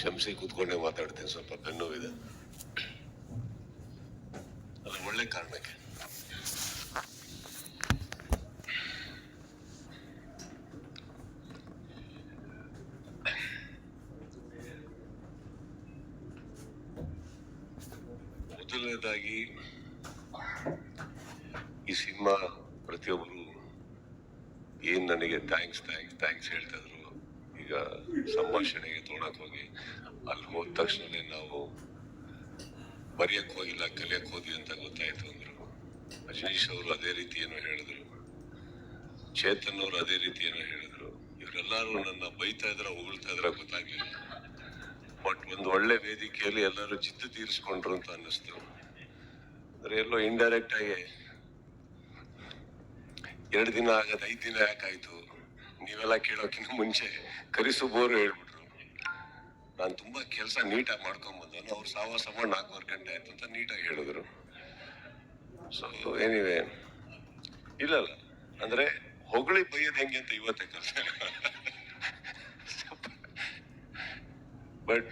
ಕ್ಷಮಿಸಿ ಕೂತ್ಕೊಂಡೆ ಮಾತಾಡ್ತೀನಿ ಸ್ವಲ್ಪ ಬೆನ್ನೋವಿದೆ ಅದು ಒಳ್ಳೆ ಕಾರಣಕ್ಕೆ. ಮೊದಲನೇದಾಗಿ ಈ ಸಿನಿಮಾ ಪ್ರತಿಯೊಬ್ಬರು ಏನ್ ನನಗೆ ಥ್ಯಾಂಕ್ಸ್ ಥ್ಯಾಂಕ್ಸ್ ಥ್ಯಾಂಕ್ಸ್ ಹೇಳ್ತಾ ಇದ್ರು? ಈಗ ಸಂಭಾಷಣೆಗೆ ತೋಣಕ್ ಹೋಗಿ, ಅಲ್ಲಿ ಹೋದ ತಕ್ಷಣನೇ ನಾವು ಬರೆಯಕ್ ಹೋಗಿಲ್ಲ, ಕಲಿಯಕ್ ಹೋದ್ವಿ ಅಂತ ಗೊತ್ತಾಯ್ತು ಅಂದ್ರು. ಅಜನೀಶ್ ಅವರು ಅದೇ ರೀತಿ ಏನೋ ಹೇಳಿದ್ರು. ಚೇತನ್ ಅವರು ಅದೇ ರೀತಿ ಏನೋ ಹೇಳಿದ್ರು. ಇವರೆಲ್ಲರೂ ನನ್ನ ಬೈತಾ ಇದ್ರ, ಉಗುಳ್ತಾ ಇದ್ರ ಗೊತ್ತಾಗ್ಲಿಲ್ಲ. ಬಟ್ ಒಂದು ಒಳ್ಳೆ ವೇದಿಕೆಯಲ್ಲಿ ಎಲ್ಲರೂ ಚಿತ್ತ ತೀರಿಸ್ಕೊಂಡ್ರು ಅಂತ ಅನ್ನಿಸ್ತು. ಅಂದ್ರೆ ಎಲ್ಲೋ ಇಂಡೈರೆಕ್ಟ್ ಆಗಿ ಎರಡು ದಿನ ಆಗದ ಐದು ದಿನ ಯಾಕಾಯ್ತು? ನೀವೆಲ್ಲ ಕೇಳೋಕ್ಕಿಂತ ಮುಂಚೆ ಕರಿಸುಬೋರು ಹೇಳ್ಬಿಟ್ರು. ನಾನು ತುಂಬಾ ಕೆಲಸ ನೀಟಾಗಿ ಮಾಡ್ಕೊಂಡ್ ಬಂದನು ಅವ್ರು ಸಾವಾಸ ಮಾಡಿ ನಾಲ್ಕೂವರೆ ಗಂಟೆ ಆಯ್ತು ಅಂತ ನೀಟಾಗಿ ಹೇಳಿದ್ರು. ಸೊ ಏನಿವೆ ಇಲ್ಲಲ್ಲ. ಅಂದ್ರೆ ಹೊಗಳಿ ಬೈಯೋದು ಹೆಂಗೆ ಅಂತ ಇವತ್ತೇ ಕಲ್ಸ but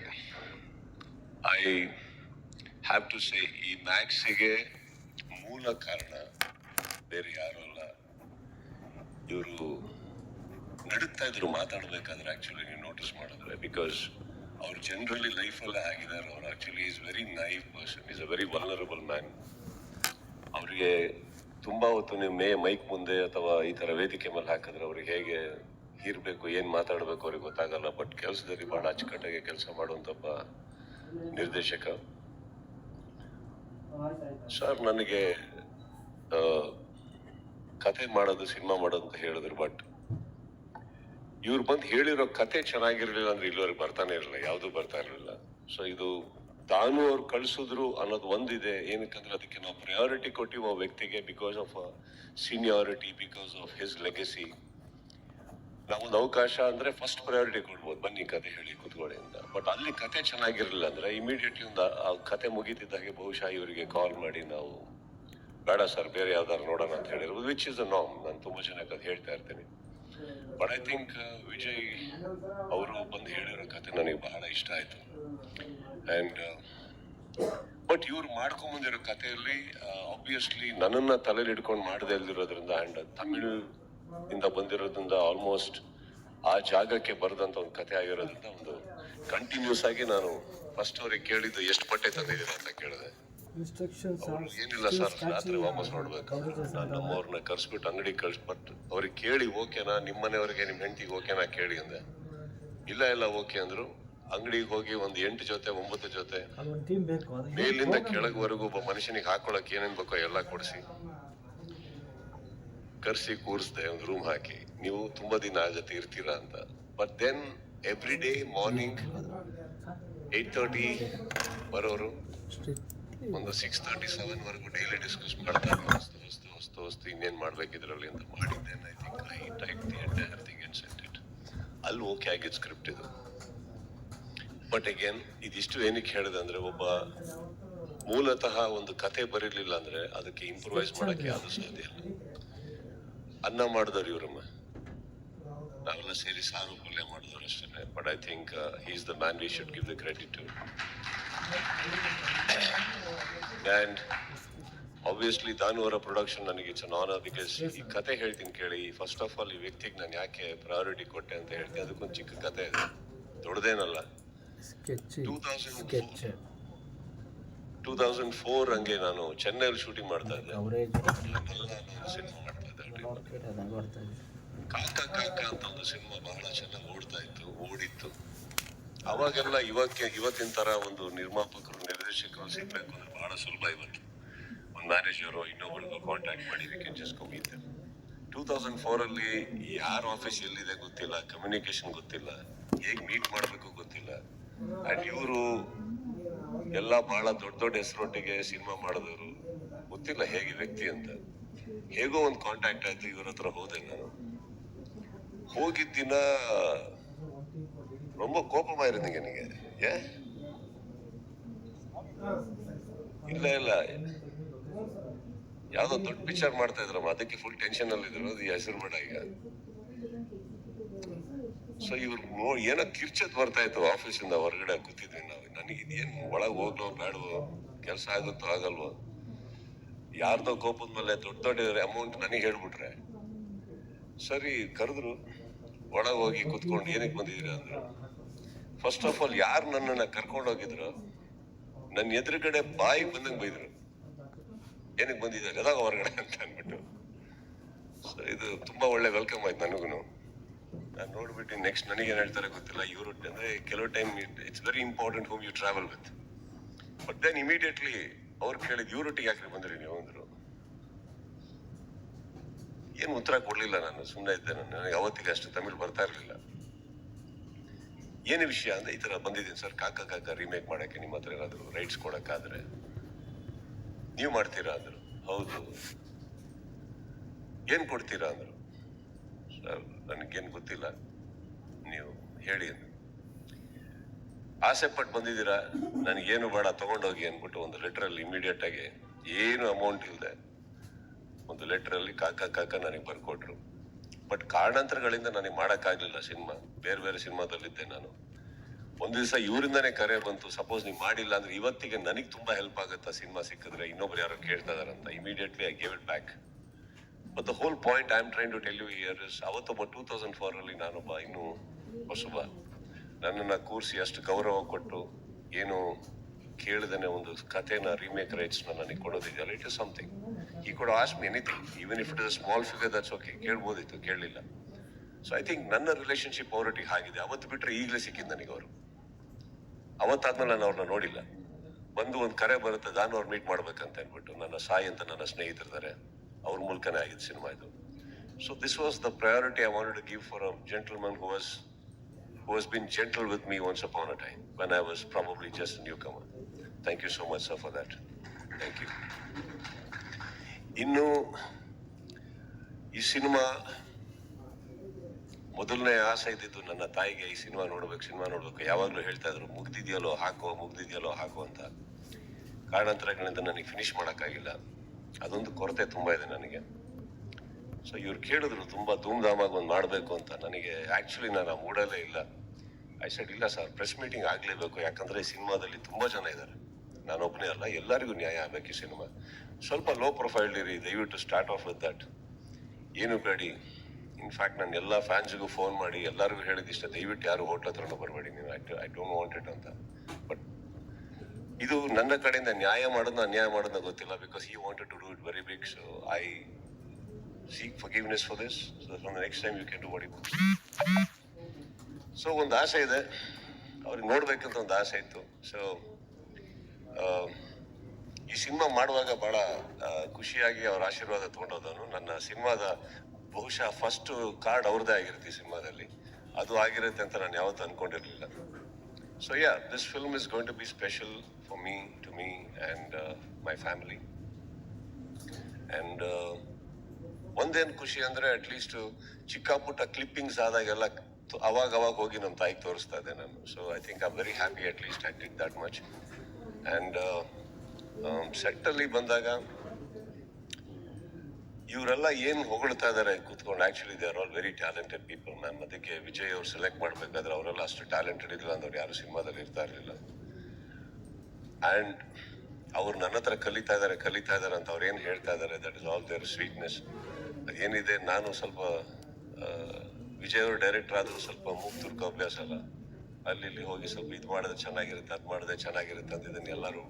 I have to say ಈ ಮ್ಯಾಕ್ಸಿಗೆ ಮೂಲ ಕಾರಣ ಬೇರೆ ಯಾರು ಅಲ್ಲ. ಇವರು ನಡುತ್ತಾ ಇದ್ರು ಮಾತಾಡ್ಬೇಕಾದ್ರೆ ಆಕ್ಚುಲಿ ನೀವು ನೋಟಿಸ್ ಮಾಡಿದ್ರೆ ಬಿಕಾಸ್ ಅವ್ರು ಜನರಲಿ ಲೈಫಲ್ಲೇ ಆಗಿದ್ದಾರೆ. ಅವ್ರು actually is very naive person is a very vulnerable man ಅವರಿಗೆ ತುಂಬ ಹೊತ್ತು ನೀವು ಮೇ, ಮೈಕ್ ಮುಂದೆ ಅಥವಾ ಈ ತರ ವೇದಿಕೆ ಮೇಲೆ ಹಾಕಿದ್ರೆ ಅವ್ರಿಗೆ ಹೇಗೆ ಇರ್ಬೇಕು, ಏನು ಮಾತಾಡಬೇಕು ಅವ್ರಿಗೆ ಗೊತ್ತಾಗಲ್ಲ. ಬಟ್ ಕೆಲಸದಲ್ಲಿ ಬಹಳ ಅಚ್ಚುಕಟ್ಟಾಗಿ ಕೆಲಸ ಮಾಡುವಂತಪ್ಪ ನಿರ್ದೇಶಕ. ಸರ್ ನನಗೆ ಕತೆ ಮಾಡೋದು, ಸಿನಿಮಾ ಮಾಡೋದು ಅಂತ ಹೇಳಿದ್ರು ಬಟ್ ಇವ್ರು ಬಂದು ಹೇಳಿರೋ ಕತೆ ಚೆನ್ನಾಗಿರ್ಲಿಲ್ಲ ಅಂದ್ರೆ ಇಲ್ಲಿವರೆಗೆ ಬರ್ತಾನೆ ಇರಲಿಲ್ಲ ಯಾವುದು ಬರ್ತಾ ಇರಲಿಲ್ಲ. ಸೊ ಇದು ತಾನು ಅವ್ರು ಕಳ್ಸಿದ್ರು ಅನ್ನೋದು ಒಂದಿದೆ. ಏನಕ್ಕಂದ್ರೆ ಅದಕ್ಕೆ ನಾವು ಪ್ರಯಾರಿಟಿ ಕೊಟ್ಟಿವಿ ವ್ಯಕ್ತಿಗೆ because of seniority because of his legacy ನಾವೊಂದು ಅವಕಾಶ ಅಂದ್ರೆ ಫಸ್ಟ್ ಪ್ರಯಾರಿಟಿ ಕೊಡ್ಬೋದು. ಬನ್ನಿ ಕತೆ ಹೇಳಿ ಕುತ್ಕೊಳ್ಳಿ ಅಂತ. ಬಟ್ ಅಲ್ಲಿ ಕತೆ ಚೆನ್ನಾಗಿರ್ಲಿಲ್ಲ ಅಂದ್ರೆ ಇಮಿಡಿಯೇಟ್ಲಿ ಒಂದು, ಆ ಕತೆ ಮುಗಿತಿದ್ದಾಗೆ ಬಹುಶಃ ಇವರಿಗೆ ಕಾಲ್ ಮಾಡಿ ನಾವು, ಬೇಡ ಸರ್ ಬೇರೆ ಯಾವ್ದಾರು ನೋಡೋಣ ಅಂತ ಹೇಳಿರ್ಬೋದು ವಿಚ್ ಇಸ್ ಅ ನಾಮ್ ನಾನು ತುಂಬಾ ಜನಕ್ಕೆ ಅದು ಹೇಳ್ತಾ ಇರ್ತೀನಿ. ಬಟ್ ಐ ಥಿಂಕ್ ವಿಜಯ್ ಅವರು ಬಂದು ಹೇಳಿರೋ ಕತೆ ನನಗೆ ಬಹಳ ಇಷ್ಟ ಆಯಿತು. ಆ್ಯಂಡ್ ಬಟ್ ಇವ್ರು ಮಾಡ್ಕೊಂಬಂದಿರೋ ಕಥೆಯಲ್ಲಿ ಆಬ್ವಿಯಸ್ಲಿ ನನ್ನನ್ನು ತಲೆಯಲ್ಲಿ ಇಟ್ಕೊಂಡು ಮಾಡದೇ ಇಲ್ದಿರೋದ್ರಿಂದ ಆ್ಯಂಡ್ ತಮಿಳ್ ಇಂದ ಬಂದಿರೋದ್ರಿಂದ ಆಲ್ಮೋಸ್ಟ್ ಆ ಜಾಗಕ್ಕೆ ಬರೆದಂಥ ಒಂದು ಕತೆ ಆಗಿರೋದ್ರಿಂದ ಒಂದು ಕಂಟಿನ್ಯೂಸ್ ಆಗಿ ನಾನು ಫಸ್ಟ್ ಅವ್ರಿಗೆ ಕೇಳಿದ್ದು, ಎಷ್ಟು ಬಟ್ಟೆ ತಂದಿದ್ದೀರಾ? ಅಂತ ಕೇಳಿದೆ. ಅವ್ರು ಏನಿಲ್ಲ ಸರ್ ರಾತ್ರಿ ವಾಪಸ್ ನೋಡ್ಬೇಕು. ನಾನು. ನಮ್ಮವ್ರನ್ನ ಕರ್ಸ್ಬಿಟ್ಟು ಅಂಗಡಿ ಕಳ್ಸ್ಬಿಟ್ಟು ಅವ್ರಿಗೆ ಕೇಳಿ ಓಕೆನಾ ನಿಮ್ಮ ಮನೆಯವ್ರಿಗೆ ನಿಮ್ಮ ಹೆಂಡತಿಗೆ ಓಕೆನಾ ಕೇಳಿ ಅಂದೆ. ಇಲ್ಲ ಇಲ್ಲ ಓಕೆ ಅಂದ್ರು. ಅಂಗಡಿಗೆ ಹೋಗಿ ಒಂದು ಎಂಟು ಜೊತೆ ಒಂಬತ್ತು ಜೊತೆ ಮೇಲಿಂದ ಕೆಳಗವರೆಗೂ ಒಬ್ಬ ಮನುಷ್ಯನಿಗೆ ಹಾಕೊಳಕ್ ಏನೇನ್ ಬೇಕೋ ಎಲ್ಲ ಕೊಡಿಸಿ. ಕರ್ಸಿ ಕೂರಿಸ್ದೆ ಒಂದು ರೂಮ್ ಹಾಕಿ. ನೀವು ತುಂಬಾ ದಿನ ಆಗತ್ತೆ ಇರ್ತೀರಾ ಅಂತ. But then every day morning eight thirty ಬರೋರು ಒಂದು ಸಿಕ್ಸ್ ತರ್ಟಿ ಸೆವೆನ್ ವರೆಗೂ ಡೈಲಿ ಡಿಸ್ಕಸ್ ಮಾಡ್ತಾರೆ ಹೊಸ್ತು ಹೊಸ್ತು ಹೊಸ್ತು ಹೊಸ್ತು ಇನ್ನೇನು ಮಾಡ್ಬೇಕು ಇದ್ರಲ್ಲಿ ಅಂತ ಮಾಡಿದ್ದೇನೆ I think I type the entire thing and sent it ಅಲ್ಲಿ ಓಕೆ ಆಗಿದ್ದು ಸ್ಕ್ರಿಪ್ಟ್ ಇದು. ಬಟ್ ಅಗೇನ್ ಇದಿಷ್ಟು ಏನಕ್ಕೆ ಹೇಳಿದೆ ಅಂದರೆ ಒಬ್ಬ ಮೂಲತಃ ಒಂದು ಕತೆ ಬರೀಲಿಲ್ಲ ಅಂದರೆ ಅದಕ್ಕೆ ಇಂಪ್ರೂವೈಸ್ ಮಾಡೋಕ್ಕೆ ಯಾವುದು ಸಾಧ್ಯ ಇಲ್ಲ. ಅನ್ನ ಮಾಡಿದವ್ರು ಇವರಮ್ಮ. ನಾವೆಲ್ಲ ಸೇರಿ ಸಾರು ಪಲ್ಯ ಮಾಡಿದವ್ರು ಅಷ್ಟೇ but I think is the man we should give the credit to and obviously ತಾನು ಅವರ ಪ್ರೊಡಕ್ಷನ್ ನನಗೆ ಇಟ್ಸ್ ನಾನ್ ಬಿಕಾಸ್ ಈ ಕತೆ ಹೇಳ್ತೀನಿ ಕೇಳಿ. ಫಸ್ಟ್ ಆಫ್ ಆಲ್ ಈ ವ್ಯಕ್ತಿಗೆ ನಾನು ಯಾಕೆ ಪ್ರಯಾರಿಟಿ ಕೊಟ್ಟೆ ಅಂತ ಹೇಳ್ತೀನಿ. ಅದಕ್ಕೊಂದು ಚಿಕ್ಕ ಕತೆ ಇದೆ. ದೊಡ್ಡದೇನಲ್ಲ. 2004. ಸ್ಕೆಚ್ ಟೂ ತೌಸಂಡ್ ಫೋರ್ ಹಂಗೆ ನಾನು ಚೆನ್ನೈಯಲ್ಲಿ ಶೂಟಿಂಗ್ ಮಾಡ್ತಾ ಇದ್ದೆ. ಸಿನಿಮಾ ಮಾಡ್ತಾ ಇದ್ದೆ ಕಾಕ ಕಾಕ ಅಂತ ಒಂದು ಸಿನಿಮಾ ಬಹಳ ಚೆನ್ನಾಗಿ ಓಡ್ತಾ ಇತ್ತು ಓಡಿತ್ತು. ಅವಾಗೆಲ್ಲ ಇವಕ್ಕೆ, ಇವತ್ತಿನ ತರ ಒಂದು ನಿರ್ಮಾಪಕರು, ನಿರ್ದೇಶಕರು ಸಿಗ್ಬೇಕು ಅಂದ್ರೆ ಬಹಳ ಸುಲಭ ಇವತ್ತು. ಒಂದು ಮ್ಯಾನೇಜರು ಇನ್ನೊಬ್ಬರಿಗೂ ಕಾಂಟ್ಯಾಕ್ಟ್ ಮಾಡಿ ವಿ ಟೂ ತೌಸಂಡ್ ಫೋರ್ ಅಲ್ಲಿ ಯಾರ ಆಫೀಸ್ ಎಲ್ಲಿದೆ ಗೊತ್ತಿಲ್ಲ ಕಮ್ಯುನಿಕೇಶನ್ ಗೊತ್ತಿಲ್ಲ, ಹೇಗೆ ಮೀಟ್ ಮಾಡಬೇಕು ಗೊತ್ತಿಲ್ಲ. ಅಂಡ್ ಇವರು ಎಲ್ಲ ಬಹಳ ದೊಡ್ಡ ದೊಡ್ಡ ಹೆಸರೊಟ್ಟಿಗೆ ಸಿನಿಮಾ ಮಾಡಿದವರು. ಗೊತ್ತಿಲ್ಲ ಹೇಗೆ ವ್ಯಕ್ತಿ ಅಂತ. ಹೇಗೋ ಒಂದು ಕಾಂಟ್ಯಾಕ್ಟ್ ಆಯ್ತು, ಇವ್ರ ಹತ್ರ ಹೋದೆ ನಾನು. ಹೋಗಿದ್ದ ದಿನ ரொம்ப கோபமா இருந்தீங்க நீங்க ஏன் ಇಲ್ಲ ಇಲ್ಲ ಯಾವ್ದೋ ದೊಡ್ಡ ಪಿಕ್ಚರ್ ಮಾಡ್ತಾ ಇದ್ರಮ್ಮ ಅದಕ್ಕೆ ಫುಲ್ ಟೆನ್ಷನ್ ಅಲ್ಲಿ ಇದ್ರು ಅದು ಹೆಸರು ಬೇಡ ಈಗ ಸೊ ಇವ್ರು ನೋ ಏನೋ ಕಿರ್ಚತ್ ಬರ್ತಾ ಇತ್ತು ಆಫೀಸಿಂದ ಹೊರಗಡೆ ಕೂತಿದ್ವಿ ನಾವು ನನಗೆ ಇದೇನು ಒಳಗೆ ಹೋಗ್ಲೋ ಬೇಡವೋ ಕೆಲಸ ಆಗುತ್ತೋ ಆಗಲ್ವೋ ಯಾರ್ದೋ ಕೋಪದ ಮೇಲೆ ದೊಡ್ಡ ದೊಡ್ಡ ಅಮೌಂಟ್ ನನಗೆ ಹೇಳ್ಬಿಟ್ರೆ ಸರಿ ಕರೆದ್ರು ಒಳಗೆ ಹೋಗಿ ಕುತ್ಕೊಂಡು ಏನಕ್ಕೆ ಬಂದಿದ್ದೀರಾ ಅಂದ್ರು ಫಸ್ಟ್ ಆಫ್ ಆಲ್ ಯಾರು ನನ್ನನ್ನ ಕರ್ಕೊಂಡು ಹೋಗಿದ್ರು ನನ್ನ ಎದುರುಗಡೆ ಬಾಯಿಗೆ ಬಂದಂಗೆ ಬೈದ್ರು. ಏನಕ್ಕೆ ಬಂದಿದ್ದಾರೆ ಅದಾಗ ಹೊರಗಡೆ ಅಂತ ಅಂದ್ಬಿಟ್ಟು. ಸೊ ಇದು ತುಂಬಾ ಒಳ್ಳೆ ವೆಲ್ಕಮ್ ಆಯ್ತು ನನಗೂ ನಾನು ನೋಡ್ಬಿಟ್ಟು ನೆಕ್ಸ್ಟ್ ನನಗೆ ಏನು ಹೇಳ್ತಾರೆ ಗೊತ್ತಿಲ್ಲ. ಇವರು ಅಂದ್ರೆ ಕೆಲವು time it's very important home you travel with but then immediately ಅವ್ರು ಕೇಳಿದ್ ಇವ್ರೊಟ್ಟಿಗೆ ಯಾಕೆ ಬಂದ್ರಿ ನೀವು? ಅಂದರು. ಏನು ಉತ್ತರ ಕೊಡಲಿಲ್ಲ ನಾನು. ಸುಮ್ಮನೆ ಇದ್ದೆ ನಾನು. ನನಗೆ ಅವತ್ತಿಗೆ ಅಷ್ಟು ತಮಿಳ್ ಬರ್ತಾ ಇರಲಿಲ್ಲ. ಏನು ವಿಷಯ ಅಂದ್ರೆ ಈ ಥರ ಬಂದಿದ್ದೀನಿ ಸರ್. ಕಾಕ ಕಾಕ ರೀಮೇಕ್ ಮಾಡಕ್ಕೆ ನಿಮ್ಮ ಹತ್ರ ಏನಾದರೂ ರೈಟ್ಸ್ ಕೊಡಕ್ಕಾದ್ರೆ. ನೀವು ಮಾಡ್ತೀರಾ ಅಂದ್ರು. ಹೌದು. ಏನು ಕೊಡ್ತೀರಾ ಅಂದ್ರು. ಸರ್, ನನಗೇನು ಗೊತ್ತಿಲ್ಲ. ನೀವು ಹೇಳಿ ಅಂದ್ರು ಆಸೆ ಪಟ್ಟು ಬಂದಿದ್ದೀರಾ? ನನಗೇನು ಬೇಡ, ತಗೊಂಡೋಗಿ ಅಂದ್ಬಿಟ್ಟು ಒಂದು ಲೆಟ್ರಲ್ಲಿ ಇಮಿಡಿಯೇಟ್ ಆಗಿ ಏನು ಅಮೌಂಟ್ ಇಲ್ಲದೆ ಒಂದು ಲೆಟ್ರಲ್ಲಿ ಕಾಕ ಕಾಕ ನನಗೆ ಬರ್ಕೊಟ್ರು. ಬಟ್ ಕಾರಣಾಂತರಗಳಿಂದ ನನಗೆ ಮಾಡೋಕ್ಕಾಗಲಿಲ್ಲ ಸಿನಿಮಾ. ಬೇರೆ ಬೇರೆ ಸಿನಿಮಾದಲ್ಲಿದ್ದೆ ನಾನು. ಒಂದು ದಿವಸ ಇವರಿಂದನೇ ಕರೆ ಬಂತು. ಸಪೋಸ್ ನೀವು ಮಾಡಿಲ್ಲ ಅಂದ್ರೆ ಇವತ್ತಿಗೆ ನನಗೆ ತುಂಬಾ ಹೆಲ್ಪ್ ಆಗುತ್ತಾ ಸಿನಿಮಾ ಸಿಕ್ಕಿದ್ರೆ? ಇನ್ನೊಬ್ರು ಯಾರೋ ಕೇಳ್ತಾ ಇದಾರಂತ immediately I gave it back but the whole point I am trying to tell you year is ಅವತ್ತೊಬ್ಬ two thousand four ಅಲ್ಲಿ ನಾನೊಬ್ಬ ಇನ್ನು ಹೊಸಬ. ನನ್ನನ್ನು ಕೂರಿಸಿ ಅಷ್ಟು ಗೌರವ ಕೊಟ್ಟು ಏನು ಕೇಳಿದನೆ ಒಂದು ಕಥೆನ ರೀಮೇಕ್ ರೈಟ್ಸ್ ನನಗೆ ಕೊಡೋದಿದೆಯಲ್ಲ? ಇಟ್ ಇಸ್ ಸಮಥಿಂಗ್ ಈ ಕೂಡ ask me anything even if it is small figure that's okay ಕೇಳ್ಬೋದಿತ್ತು, ಕೇಳಲಿಲ್ಲ. ಸೊ ಐ ಥಿಂಕ್ ನನ್ನ ರಿಲೇಶನ್ಶಿಪ್ ಅವರೊಟ್ಟಿಗೆ ಆಗಿದೆ. ಅವತ್ತು ಬಿಟ್ಟರೆ ಈಗಲೇ ಸಿಕ್ಕಿದ್ದು ನನಗೆ ಅವರು. ಅವತ್ತಾದ್ಮೇಲೆ ನಾನು ಅವ್ರನ್ನ ನೋಡಿಲ್ಲ. ಬಂದು ಒಂದು ಕರೆ ಬರುತ್ತೆ, ನಾನು ಅವ್ರು ಮೀಟ್ ಮಾಡ್ಬೇಕಂತ ಅಂದ್ಬಿಟ್ಟು ನನ್ನ ಸಾಯಿ ಅಂತ ನನ್ನ ಸ್ನೇಹಿತರಿದ್ದಾರೆ ಅವ್ರ ಮೂಲಕನೇ ಆಗಿದ್ದು ಸಿನಿಮಾ ಇದು. So this was the priority I wanted to give for a gentleman who was who was been gentle with me once upon a time when I was probably just newcomer thank you so much sir for that thank you ಇನ್ನು ಈ cinema ಮೊದಲನೇ ಆಸೆ ಇದ್ದಿದ್ದು ನನ್ನ ತಾಯಿಗೆ, ಈ cinema ನೋಡ್ಬೇಕು cinema ನೋಡ್ಬೇಕು. ಯಾವಾಗಲೂ ಹೇಳ್ತಾ ಇದ್ರು, ಮುಗ್ದಿದೆಯಲ್ಲೋ, ಹಾಕೋ ಮುಗ್ದಿದೆಯಲ್ಲೋ, ಹಾಕೋ ಅಂತ. ಕಾರಣಾಂತರಗಳಿಂದ ನನಗೆ ಫಿನಿಶ್ ಮಾಡೋಕ್ಕಾಗಿಲ್ಲ. ಅದೊಂದು ಕೊರತೆ ತುಂಬ ಇದೆ ನನಗೆ. ಸೊ ಇವ್ರು ಕೇಳಿದ್ರು, ತುಂಬ ಧೂಮ್ಧಾಮಾಗಿ ಒಂದು ಮಾಡಬೇಕು ಅಂತ. ನನಗೆ ಆ್ಯಕ್ಚುಲಿ ನಾನು ಮೂಡಲೇ ಇಲ್ಲ. ಐ ಸೆಡ್ ಇಲ್ಲ ಸರ್ ಪ್ರೆಸ್ ಮೀಟಿಂಗ್ ಆಗಲೇಬೇಕು. ಯಾಕಂದರೆ ಈ ಸಿನಿಮಾದಲ್ಲಿ ತುಂಬ ಜನ ಇದ್ದಾರೆ. ನಾನೊಬ್ಬನೇ ಅಲ್ಲ, ಎಲ್ಲರಿಗೂ ನ್ಯಾಯ ಆಗಬೇಕು ಈ ಸಿನಿಮಾ. ಸ್ವಲ್ಪ ಲೋ ಪ್ರೊಫೈಲ್ ಇರಿ, ದಯವಿಟ್ಟು ಸ್ಟಾರ್ಟ್ ಆಫ್ ವಿತ್ ದಟ್ ಏನು ಬೇಡಿ. ಇನ್ಫ್ಯಾಕ್ಟ್ ನಾನು ಎಲ್ಲ ಫ್ಯಾನ್ಸಿಗೂ ಫೋನ್ ಮಾಡಿ, ಎಲ್ಲರಿಗೂ ಹೇಳಿದಿಷ್ಟ ದಯವಿಟ್ಟು ಯಾರು ಹೋಟ್ಲ್ ಹತ್ರನೂ ಬರಬೇಡಿ, ನೀವು ಐ ಡೋಂಟ್ ವಾಂಟ್ ಇಟ್ ಅಂತ. ಬಟ್ ಇದು ನನ್ನ ಕಡೆಯಿಂದ ನ್ಯಾಯ ಮಾಡೋದು ಅನ್ಯಾಯ ಮಾಡೋದು ಗೊತ್ತಿಲ್ಲ ಬಿಕಾಸ್ ಈ wanted to do it very big so I seek forgiveness for this from next time you can do what so ಒಂದು ಆಸೆ ಇದೆ. ಅವ್ರಿಗೆ ನೋಡ್ಬೇಕಂತ ಒಂದು ಆಸೆ ಇತ್ತು. ಸೊ ಈ ಸಿನಿಮಾ ಮಾಡುವಾಗ ಬಹಳ ಖುಷಿಯಾಗಿ ಅವ್ರ ಆಶೀರ್ವಾದ ತಗೊಂಡೋದನು. ನನ್ನ ಸಿನಿಮಾದ ಬಹುಶಃ ಫಸ್ಟ್ ಕಾರ್ಡ್ ಅವ್ರದ್ದೇ ಆಗಿರುತ್ತೆ ಈ ಸಿನಿಮಾದಲ್ಲಿ. ಅದು ಆಗಿರುತ್ತೆ ಅಂತ ನಾನು ಯಾವತ್ತೂ ಅನ್ಕೊಂಡಿರಲಿಲ್ಲ. So ya this film is going to be special for me to me and my family and ಒಂದೇನು ಖುಷಿ ಅಂದರೆ ಅಟ್ಲೀಸ್ಟ್ ಚಿಕ್ಕ ಪುಟ್ಟ ಕ್ಲಿಪ್ಪಿಂಗ್ಸ್ ಆದಾಗೆಲ್ಲ ಅವಾಗ ಅವಾಗ ಹೋಗಿ ನಮ್ಮ ತಾಯಿಗೆ ತೋರಿಸ್ತಾ ಇದ್ದೆ ನಾನು. So I think I very happy at least I did that much and ಸೆಟ್ಟಲ್ಲಿ ಬಂದಾಗ ಇವರೆಲ್ಲ ಏನು ಹೊಗಳ್ತಾ ಇದ್ದಾರೆ ಕೂತ್ಕೊಂಡು actually they are all very talented people ma'am ಅದಕ್ಕೆ ವಿಜಯ್ ಅವ್ರು ಸೆಲೆಕ್ಟ್ ಮಾಡಬೇಕಾದ್ರೆ ಅವರೆಲ್ಲ ಅಷ್ಟು ಟ್ಯಾಲೆಂಟೆಡ್ ಇಲ್ಲ ಅಂದವ್ರು ಯಾರು ಸಿನಿಮಾದಲ್ಲಿ ಇರ್ತಾ ಇರಲಿಲ್ಲ. ಆ್ಯಂಡ್ ಅವ್ರು ನನ್ನ ಹತ್ರ ಕಲಿತಾ ಇದ್ದಾರೆ ಕಲಿತಾ ಇದ್ದಾರೆ ಅಂತ ಅವ್ರು ಏನು ಹೇಳ್ತಾ ಇದ್ದಾರೆ that is all their sweetness ಏನಿದೆ, ನಾನು ಸ್ವಲ್ಪ ವಿಜಯ್ ಅವರು ಡೈರೆಕ್ಟರ್ ಆದರೂ ಸ್ವಲ್ಪ ಮೂಗ್ ತುರ್ಕೋ ಅಭ್ಯಾಸ ಅಲ್ಲ. ಅಲ್ಲಿ ಇಲ್ಲಿ ಹೋಗಿ ಸ್ವಲ್ಪ ಇದು ಮಾಡಿದ್ರೆ ಚೆನ್ನಾಗಿರುತ್ತೆ, ಅದು ಮಾಡಿದ್ರೆ ಚೆನ್ನಾಗಿರುತ್ತೆ ಅಂತ ಇದನ್ನು ಎಲ್ಲರೂ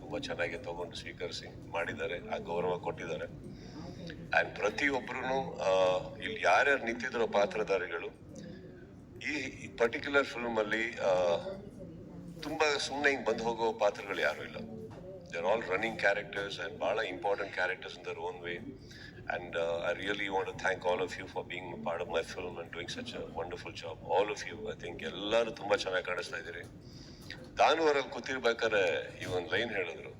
ತುಂಬ ಚೆನ್ನಾಗಿ ತಗೊಂಡು ಸ್ವೀಕರಿಸಿ ಮಾಡಿದ್ದಾರೆ, ಆ ಗೌರವ ಕೊಟ್ಟಿದ್ದಾರೆ. ಆ್ಯಂಡ್ ಪ್ರತಿಯೊಬ್ಬರೂ ಇಲ್ಲಿ ಯಾರ್ಯಾರು ನಿಂತಿದ್ರೋ ಪಾತ್ರಧಾರಿಗಳು, ಈ ಪರ್ಟಿಕ್ಯುಲರ್ ಫಿಲ್ಮಲ್ಲಿ ತುಂಬಾ ಸುಮ್ಮನೆ ಹಿಂಗೆ ಬಂದು ಹೋಗೋ ಪಾತ್ರಗಳು ಯಾರು ಇಲ್ಲ. They are all running characters and ಭಾಳ important characters in their own way and really really to thank thank all of you for a part of my film and doing such a wonderful job all of you I think ಎಲ್ಲರೂ ತುಂಬ ಚೆನ್ನಾಗಿ ಕಾಣಿಸ್ತಾ ಇದ್ದೀರಿ. ದಾನುವರಲ್ಲಿ ಕೂತಿರ್ಬೇಕಾದ್ರೆ ಈ ಒಂದು line ಹೇಳಿದ್ರು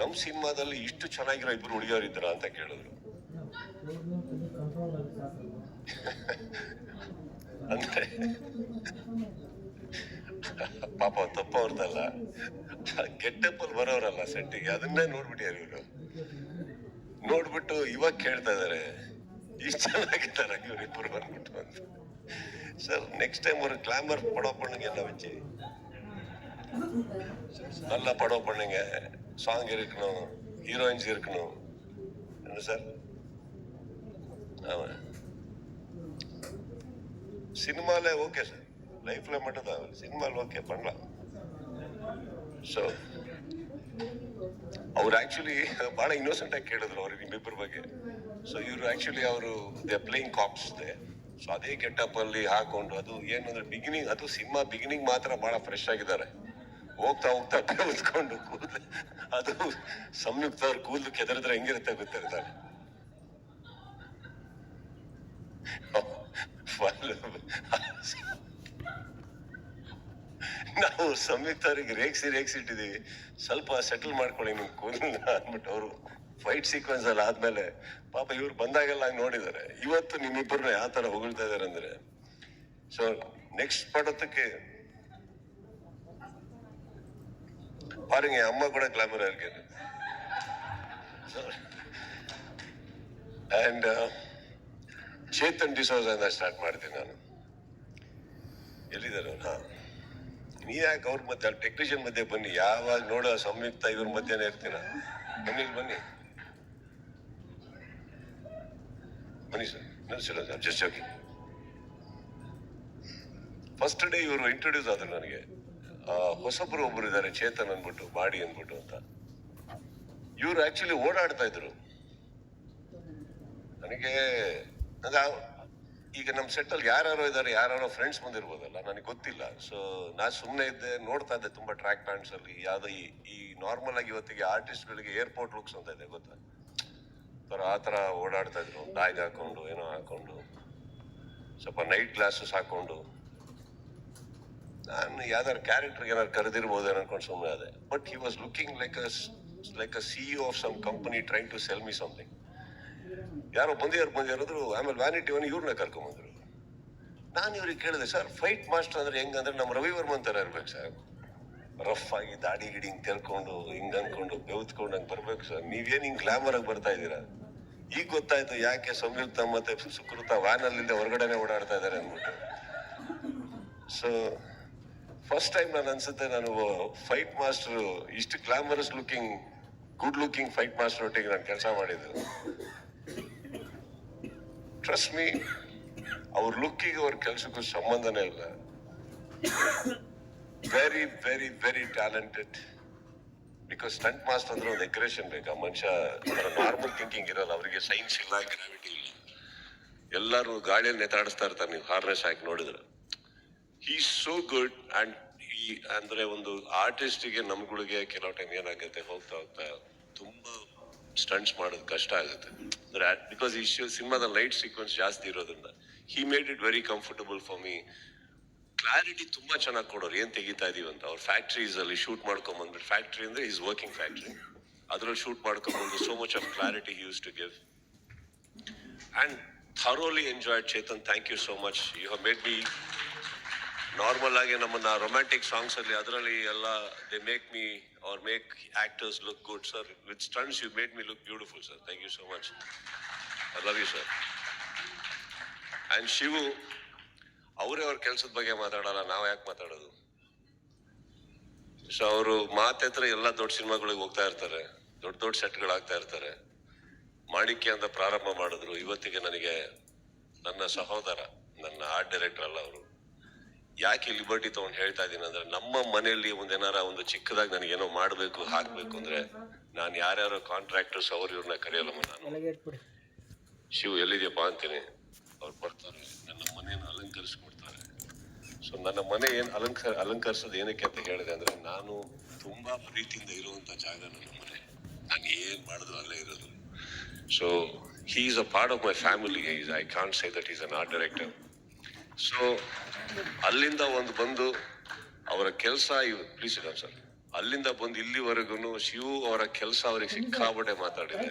ನಮ್ಮ ಸಿನಿಮಾದಲ್ಲಿ ಇಷ್ಟು ಚೆನ್ನಾಗಿರೋ ಇಬ್ರು ಹುಡುಗಿಯರು ಇದ್ರ ಅಂತ ಕೇಳಿದ್ರು. ಅಂದ್ರೆ ಪಾಪ ತಪ್ಪವ್ರದ್ದಲ್ಲ. ಕೆಟ್ಟಪ್ಪಲ್ಲಿ ಬರೋರಲ್ಲ ಸೆಟ್ಟಿಗೆ, ಅದನ್ನೇ ನೋಡ್ಬಿಟ್ಟಿದ್ದಾರೆ ಇವರು. ನೋಡ್ಬಿಟ್ಟು ಇವಾಗ ಕೇಳ್ತಾ ಇದಾರೆ ಇಷ್ಟು ಚೆನ್ನಾಗಿದ್ದಾರೆ ಇವರಿಬ್ಬರು ಅಂದ್ಬಿಟ್ಟು ಅಂತ சார் நெக்ஸ்ட் டைம் ஒரு கிளாமர் படம் பண்ணுங்க என்ன வச்சு நல்ல படம் பண்ணுங்க சாங் இருக்கணும் ஹீரோயின்ஸ் இருக்கணும் என்ன சார் ஆமா சினிமால ஓகே சார் லைஃப்ல மட்டும் தான் சினிமால ஓகே பண்ணலாம் ಸೊ ಅವ್ರು ಆಕ್ಚುಲಿ ಬಹಳ ಇನ್ನೋಸೆಂಟ್ ಆಗಿ ಕೇಳಿದ್ರು ಅವ್ರಿಗೆ ನಿಮ್ಮಿಬ್ಬರ ಬಗ್ಗೆ. ಸೊ ಇವರು ಆಕ್ಚುಲಿ ಅವರು they playing cops they so ಅದೇ ಗೆಟಪ್ ಅಲ್ಲಿ ಹಾಕೊಂಡು ಅದು ಏನಂದ್ರೆ ಬಿಗಿನಿಂಗ್ ಅದು ಸಿನಿಮಾ ಬಿಗಿನಿಂಗ್ ಮಾತ್ರ ಬಹಳ ಫ್ರೆಶ್ ಆಗಿದ್ದಾರೆ. ಹೋಗ್ತಾ ಹೋಗ್ತಾ ಕೂದ್ಕೊಂಡು ಕೂದಲು. ಅದು ಸಂಯುಕ್ತ ಅವ್ರು ಕೂದಲು ಕೆದರಿದ್ರೆ ಹೆಂಗಿರುತ್ತೆ ಗೊತ್ತಿರ್ತಾರೆ ನಾವು ಸಂಯುಕ್ತ ಅವ್ರಿಗೆ ರೇಗ್ಸಿ ರೇಗ್ಸಿ ಇಟ್ಟಿದೀವಿ ಸ್ವಲ್ಪ ಸೆಟಲ್ ಮಾಡ್ಕೊಳ್ಳಿ ನಿಮ್ ಕೂದಲನ್ನ ಅಂದ್ಬಿಟ್ಟು ಅವರು ಫೈಟ್ ಸೀಕ್ವೆನ್ಸ್ ಅಲ್ಲಿ ಆದ್ಮೇಲೆ ಪಾಪ ಇವ್ರು ಬಂದಾಗೆಲ್ಲ ಹಂಗ್ ನೋಡಿದ್ದಾರೆ ಇವತ್ತು ನಿಮ್ಮಿಬ್ಬರನ್ನ ಯಾವ ತರ ಹೊಗಳ್ತಾ ಇದಾರೆ ಅಂದ್ರೆ ಸೊ ನೆಕ್ಸ್ಟ್ படத்துக்கு பாருங்க என் அம்மா கூட கிளாமரா இருக்கு ಅಂಡ್ ಚೇತನ್ ಡಿಸೋಜ್ ಸ್ಟಾರ್ಟ್ ಮಾಡ್ತೀನಿ ನಾನು ಎಲ್ಲಿದ್ದಾರೆ ಅವ್ರು? ಹಾ ನೀವ್ ಯಾಕೆ ಅವ್ರ ಮಧ್ಯೆ ಟೆಕ್ನಿಷಿಯನ್ ಮಧ್ಯೆ ಬನ್ನಿ, ಯಾವಾಗ ನೋಡೋ ಸಂಯುಕ್ತ ಇವ್ರ ಮಧ್ಯೆನೇ ಇರ್ತೀರ ಬನ್ನಿ ಬನ್ನಿ. ಬನ್ನಿ sir sir just okay first day ಇವರು ಇಂಟ್ರೊಡ್ಯೂಸ್ ಆದ್ರು ನನಗೆ. ಹೊಸಬ್ರು ಒಬ್ರು ಇದ್ದಾರೆ ಚೇತನ್ ಅನ್ಬಿಟ್ಟು ಬಾಡಿ ಅನ್ಬಿಟ್ಟು ಅಂತ. ಇವ್ರು ಆಕ್ಚುಲಿ ಓಡಾಡ್ತಾ ಇದ್ರು. ನನಗೆ ಈಗ ನಮ್ಮ ಸೆಟ್ಟಲ್ಲಿ ಯಾರ್ಯಾರೋ ಇದ್ದಾರೆ ಯಾರ್ಯಾರೋ ಫ್ರೆಂಡ್ಸ್ ಬಂದಿರ್ಬೋದಲ್ಲ, ನನಗೆ ಗೊತ್ತಿಲ್ಲ. ಸೊ ನಾ ಸುಮ್ಮನೆ ಇದ್ದೆ, ನೋಡ್ತಾ ಇದ್ದೆ ತುಂಬಾ ಟ್ರ್ಯಾಕ್ ಪ್ಯಾಂಟ್ಸ್ ಅಲ್ಲಿ. ಯಾವ್ದು ಈ ಈ ನಾರ್ಮಲ್ ಆಗಿ ಇವತ್ತಿಗೆ ಆರ್ಟಿಸ್ಟ್ಗಳಿಗೆ ಏರ್ಪೋರ್ಟ್ ಲುಕ್ಸ್ ಅಂತ ಇದೆ, ಗೊತ್ತಾ? ಬರ ಆ ಥರ ಓಡಾಡ್ತಾ ಇದ್ರು. ಬ್ಯಾಗ್ ಹಾಕೊಂಡು, ಏನೋ ಹಾಕೊಂಡು. ಸ್ವಲ್ಪ ನೈಟ್ ಗ್ಲಾಸಸ್ ಹಾಕೊಂಡು. ನಾನು ಯಾವ್ದಾರು ಕ್ಯಾರೆಕ್ಟರ್ಗೆ ಏನಾದ್ರು ಕರೆದಿರ್ಬೋದು ಅನ್ಕೊಂಡು ಸುಮ್ಮನೆ ಅದೇ but he was looking like like a CEO of some company trying to sell me something ಯಾರೋ ಬಂದಿಯಾರು ಬಂದಿರೋದ್ರು ಆಮೇಲೆ ವ್ಯಾನಿಟಿ ಅವನು ಇವ್ರನ್ನ ಕರ್ಕೊಂಬಂದ್ರು. ನಾನು ಇವ್ರಿಗೆ ಕೇಳಿದೆ ಸರ್ ಫೈಟ್ ಮಾಸ್ಟರ್ ಅಂದ್ರೆ ಹೆಂಗಂದ್ರೆ ನಮ್ಮ ವರ್ಮ ತರ ಇರ್ಬೇಕು ಸರ್ ರಫ್ ಆಗಿ ದಾಡಿ ಗಿಡಿ ಹಿಂಗೆ ತೆರ್ಕೊಂಡು ಹಿಂಗೆ ಅನ್ಕೊಂಡು, ಬೆವ್ತ್ಕೊಂಡು ಬರ್ಬೇಕು ಸರ್ ನೀವೇನು ಹಿಂಗೆ ಗ್ಲಾಮರ್ ಆಗಿ ಬರ್ತಾ ಇದ್ದೀರಾ? ಈಗ ಗೊತ್ತಾಯ್ತು ಯಾಕೆ ಸಂಯುಕ್ತ ಮತ್ತೆ ಸುಕೃತ ವ್ಯಾನ್ ಅಲ್ಲಿಂದ ಹೊರಗಡೆನೆ ಓಡಾಡ್ತಾ ಇದ್ದಾರೆ ಅಂದ್ಬಿಟ್ಟು. ಸೊ ಫಸ್ಟ್ ಟೈಮ್ ನಾನು ಅನ್ಸುತ್ತೆ ನಾನು ಫೈಟ್ ಮಾಸ್ಟರ್ ಇಷ್ಟು glamorous looking good looking fight master ಒಟ್ಟಿಗೆ ನಾನು ಕೆಲಸ ಮಾಡಿದ್ದು. ಟ್ರಸ್ಟ್ ಮೀ ಅವ್ರ ಲುಕ್ಕಿಗೆ ಅವ್ರ ಕೆಲ್ಸಕ್ಕೂ ಸಂಬಂಧನೇ ಇಲ್ಲ. Very very very talented because stunt master ಅಂದ್ರೆ ಒಂದು ಎಗ್ರೆಷನ್ ಬೇಕು. ಆ ಮನುಷ್ಯ ನಾರ್ಮಲ್ ಥಿಂಕಿಂಗ್ ಇರಲ್ಲ. ಅವರಿಗೆ ಸೈನ್ಸ್ ಇಲ್ಲ ಗ್ರಾವಿಟಿ ಇಲ್ಲ. ಎಲ್ಲರೂ ಗಾಡಿಯಲ್ಲಿ ನೇತಾಡಿಸ್ತಾ ಇರ್ತಾರೆ. ನೀವು ಹಾರ್ನೆಸ್ ಹಾಕಿ ನೋಡಿದ್ರೆ. ಹೀ ಸೋ ಗುಡ್ ಅಂಡ್ ಈ ಅಂದ್ರೆ ಒಂದು ಆರ್ಟಿಸ್ಟಿಗೆ ನಮ್ಗಳಿಗೆ ಕೆಲವು ಟೈಮ್ ಏನಾಗುತ್ತೆ, ಹೋಗ್ತಾ ಹೋಗ್ತಾ ತುಂಬಾ ಸ್ಟಂಟ್ಸ್ ಮಾಡೋದು ಕಷ್ಟ ಆಗುತ್ತೆ. ಅಂದರೆ ಬಿಕಾಸ್ ಈ ಸಿನಿಮಾದ ಲೈಟ್ ಸೀಕ್ವೆನ್ಸ್ ಜಾಸ್ತಿ ಇರೋದ್ರಿಂದ he made it very comfortable for me clarity ತುಂಬ ಚೆನ್ನಾಗಿ ಕೊಡೋರು, ಏನು ತೆಗಿತಾ ಇದೀವಿ ಅಂತ. ಅವ್ರ ಫ್ಯಾಕ್ಟ್ರೀಸಲ್ಲಿ ಶೂಟ್ ಮಾಡ್ಕೊಂಡ್ ಬಂದ್ಬಿಟ್ಟು ಫ್ಯಾಕ್ಟ್ರಿ ಅಂದರೆ ಈಸ್ ವರ್ಕಿಂಗ್ ಫ್ಯಾಕ್ಟ್ರಿ ಅದರಲ್ಲಿ shoot ಮಾಡ್ಕೊಂಬಂದು so much of clarity use to give and thoroughly enjoyed Chetan thank you so much you have made be normal ಆಗಿ ನಮ್ಮನ್ನ ರೊಮ್ಯಾಂಟಿಕ್ ಸಾಂಗ್ಸಲ್ಲಿ ಅದರಲ್ಲಿ ಎಲ್ಲ they make me are make actors look good sir with stunts, you made me look beautiful sir Thank you so much I love you, sir. And Shivu ಅವರೇ ಅವ್ರ ಕೆಲಸದ ಬಗ್ಗೆ ಮಾತಾಡಲ್ಲ ನಾವು ಯಾಕೆ ಮಾತಾಡೋದು? ಸೊ ಅವರು ಮಾತೆತ್ರ ಎಲ್ಲ ದೊಡ್ಡ ಸಿನಿಮಾಗಳಿಗೆ ಹೋಗ್ತಾ ಇರ್ತಾರೆ. ದೊಡ್ಡ ದೊಡ್ಡ ಸೆಟ್ಗಳಾಗ್ತಾ ಇರ್ತಾರೆ. ಮಾಣಿಕ್ಯ ಅಂತ ಪ್ರಾರಂಭ ಮಾಡಿದ್ರು. ಇವತ್ತಿಗೆ ನನಗೆ ನನ್ನ ಸಹೋದರ ನನ್ನ ಆರ್ಟ್ ಡೈರೆಕ್ಟರ್ ಅಲ್ಲ ಅವರು. ಯಾಕೆ ಲಿಬರ್ಟಿ ತಗೊಂಡು ಹೇಳ್ತಾ ಇದ್ದೀನಿ ಅಂದ್ರೆ ನಮ್ಮ ಮನೆಯಲ್ಲಿ ಒಂದೇನಾರ ಒಂದು ಚಿಕ್ಕದಾಗಿ ನನಗೇನೋ ಮಾಡಬೇಕು ಹಾಕ್ಬೇಕು ಅಂದ್ರೆ ನಾನು ಯಾರ್ಯಾರೋ ಕಾಂಟ್ರಾಕ್ಟರ್ಸ್ ಅವ್ರು ಇವ್ರನ್ನ ಕರೆಯಲ್ಲಮ್ಮ ನಾನು. ಶಿವ್ ಎಲ್ಲಿದೆಯಪ್ಪ ಅಂತೀನಿ. ಅವ್ರು ಬರ್ತಾರೆ ನನ್ನ ಮನೆಯನ್ನು ಅಲಂಕರಿಸ್ಕೊಡ್ತಾರೆ. ಸೊ ನನ್ನ ಮನೆ ಏನು ಅಲಂಕಾರ ಅಲಂಕರಿಸೋದು ಏನಕ್ಕೆ ಅಂತ ಹೇಳಿದೆ ಅಂದ್ರೆ ನಾನು ತುಂಬಾ ಪ್ರೀತಿಯಿಂದ ಇರುವಂತ ಜಾಗ ನನ್ನ ಮನೆ. ನಾನು ಏನ್ ಮಾಡಿದ್ರು ಅಲ್ಲೇ ಇರೋದು. So he is a part of my family is I can't say that is an art director so ಅಲ್ಲಿಂದ ಒಂದು ಬಂದು ಅವರ ಕೆಲಸ ಪ್ಲೀಸ್ ಸರ್ ಅಲ್ಲಿಂದ ಬಂದು ಇಲ್ಲಿವರೆಗೂ ಶಿವು ಅವರ ಕೆಲಸ ಅವರಿಗೆ ಸಿಕ್ಕಾಪಟ್ಟೆ ಮಾತಾಡಿದೆ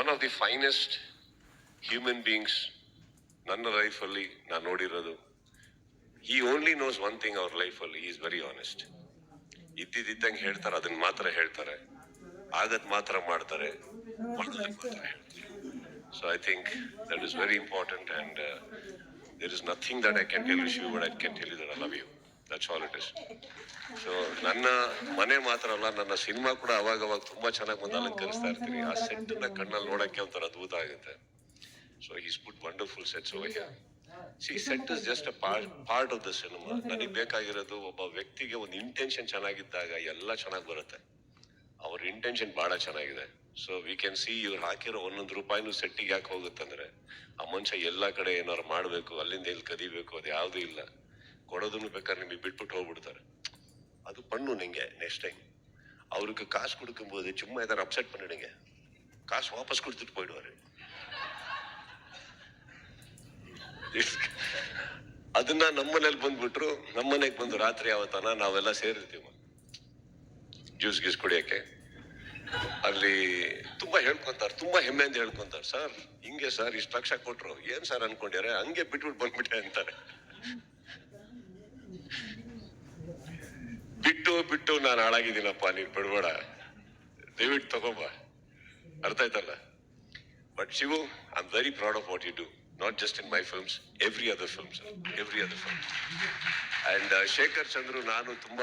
one of the finest human beings ನನ್ನ ಲೈಫಲ್ಲಿ ನಾನು ನೋಡಿರೋದು. ಈ ಓನ್ಲಿ ನೋಸ್ ಒನ್ ಥಿಂಗ್ ಅವ್ರ ಲೈಫಲ್ಲಿ ಈಸ್ ವೆರಿ ಆನೆಸ್ಟ್ ಇದ್ದಿದ್ದಂಗೆ ಹೇಳ್ತಾರೆ ಅದನ್ನ ಮಾತ್ರ ಹೇಳ್ತಾರೆ. ಆಗದ್ ಮಾತ್ರ ಮಾಡ್ತಾರೆ. So I think that is very important and there is nothing that I can tell you Shiv I can tell you that I love you that's all it is so ನನ್ನ ಮನೆ ಮಾತ್ರ ಅಲ್ಲ, ನನ್ನ ಸಿನಿಮಾ ಕೂಡ ಅವಾಗ ಅವಾಗ ತುಂಬಾ ಚೆನ್ನಾಗಿ ಬಂದು ಅಲಂಕರಿಸ್ತಾ ಇರ್ತೀನಿ. ಆ ಸೆಟ್ ಕಣ್ಣಲ್ಲಿ ನೋಡಕ್ಕೆ ಒಂಥರ ಅದ್ಭುತ ಆಗುತ್ತೆ. So is put wonderful sets over see set is just a part of the cinema ನನಗೆ ಬೇಕಾಗಿರೋದು ಒಬ್ಬ ವ್ಯಕ್ತಿಗೆ ಒಂದು ಇಂಟೆನ್ಷನ್ ಚೆನ್ನಾಗಿದ್ದಾಗ ಎಲ್ಲ ಚೆನ್ನಾಗಿ ಬರುತ್ತೆ. ಅವ್ರ ಇಂಟೆನ್ಷನ್ ಬಹಳ ಚೆನ್ನಾಗಿದೆ. ಸೊ ವಿ ಕ್ಯಾನ್ ಸಿ ಇವ್ರು ಹಾಕಿರೋ ಒಂದೊಂದು ರೂಪಾಯಿನೂ ಸೆಟ್ಟಿಗೆ ಯಾಕೆ ಹೋಗುತ್ತಂದ್ರೆ ಆ ಮನುಷ್ಯ ಎಲ್ಲ ಕಡೆ ಏನಾರು ಮಾಡಬೇಕು ಅಲ್ಲಿಂದ ಎಲ್ಲಿ ಕದಿಬೇಕು ಅದು ಯಾವುದೂ ಇಲ್ಲ ಕೊಡೋದನ್ನು ಬೇಕಾದ್ರೆ ನಿಮಗೆ ಬಿಟ್ಬಿಟ್ಟು ಹೋಗ್ಬಿಡ್ತಾರೆ ಅದು ಪಣ್ಣು ನಿಂಗೆ ನೆಕ್ಸ್ಟ್ ಟೈಮ್ அவருக்கு காசு கொடுக்கும்போது சும்மா ஏதாவது அப்செட் பண்ணிடுங்க காசு வாபஸ் கொடுத்துட்டு போயிடுவாரு ಅದನ್ನ ನಮ್ಮನೇಲಿ ಬಂದ್ಬಿಟ್ರು ನಮ್ಮನೆಗೆ ಬಂದು ರಾತ್ರಿ ಯಾವತ್ತನ ನಾವೆಲ್ಲ ಸೇರಿರ್ತೀವಿ ಜ್ಯೂಸ್ ಗೀಸ್ ಕುಡಿಯಕ್ಕೆ ಅಲ್ಲಿ ತುಂಬಾ ಹೇಳ್ಕೊಂತಾರೆ, ತುಂಬಾ ಅಂತ ಹೇಳ್ಕೊಂತಾರೆ, ಸರ್, ಹಿಂಗೆ ಸರ್, ಇಷ್ಟು ಲಕ್ಷ ಕೊಟ್ರು, ಏನ್ ಸರ್ ಅನ್ಕೊಂಡಿದ್ದಾರೆ? ಹಂಗೆ ಬಿಟ್ಬಿಟ್ಟು ಬಂದ್ಬಿಟ್ಟೆ ಅಂತಾರೆ. ಬಿಟ್ಟು ಬಿಟ್ಟು ನಾನು ಹಾಳಾಗಿದ್ದೀನಪ್ಪ, ನೀನ್ ಬಿಡ್ಬೇಡ. ದಯವಿಟ್ಟು ತಗೋಬ. ಅರ್ಥ ಆಯ್ತಲ್ಲ? But Shivu I am very proud of what you do not just in my films every other films every other films and Shekhar Chandru ನಾನು ತುಂಬಾ